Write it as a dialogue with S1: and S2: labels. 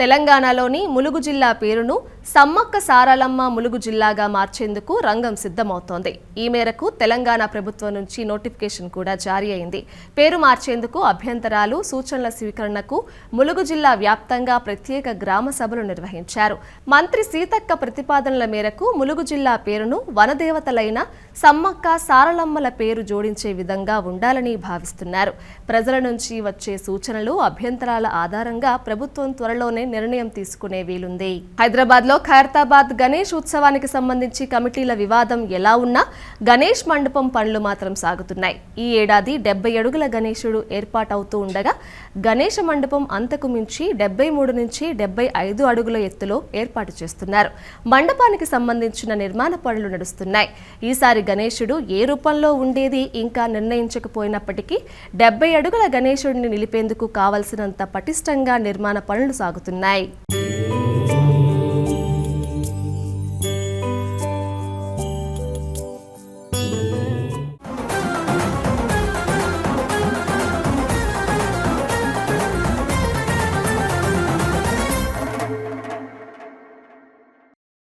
S1: తెలంగాణలోని ములుగు జిల్లా పేరును సమ్మక్క సారాలమ్మ ములుగు జిల్లాగా మార్చేందుకు రంగం సిద్ధమవుతోంది. ఈ మేరకు తెలంగాణ ప్రభుత్వం నుంచి నోటిఫికేషన్ కూడా జారీ అయింది. పేరు మార్చేందుకు అభ్యంతరాలు సూచనల స్వీకరణకు ములుగు జిల్లా వ్యాప్తంగా ప్రత్యేక గ్రామ సభలు నిర్వహించారు. మంత్రి సీతక్క ప్రతిపాదనల మేరకు ములుగు జిల్లా పేరును వనదేవతలైన సమ్మక్క సారలమ్మల పేరు జోడించే విధంగా ఉండాలని భావిస్తున్నారు. ప్రజల నుంచి వచ్చే సూచనలు అభ్యంతరాల ఆధారంగా ప్రభుత్వం త్వరలోనే నిర్ణయం తీసుకునే వీలుంది. హైదరాబాద్లో ఖైరతాబాద్ గణేష్ ఉత్సవానికి సంబంధించి కమిటీల వివాదం ఎలా ఉన్నా గణేష్ మండపం పనులు మాత్రం సాగుతున్నాయి. ఈ ఏడాది డెబ్బై అడుగుల గణేశుడు ఏర్పాటవుతూ ఉండగా గణేష మండపం అంతకు మించి డెబ్బై మూడు నుంచి డెబ్బై ఐదు అడుగుల ఎత్తులో ఏర్పాటు చేస్తున్నారు. మండపానికి సంబంధించిన నిర్మాణ పనులు నడుస్తున్నాయి. ఈసారి గణేశుడు ఏ రూపంలో ఉండేది ఇంకా నిర్ణయించకపోయినప్పటికీ డెబ్బై అడుగుల గణేశుడిని నిలిపేందుకు కావలసినంత పటిష్టంగా నిర్మాణ పనులు సాగుతున్నాయి. Night.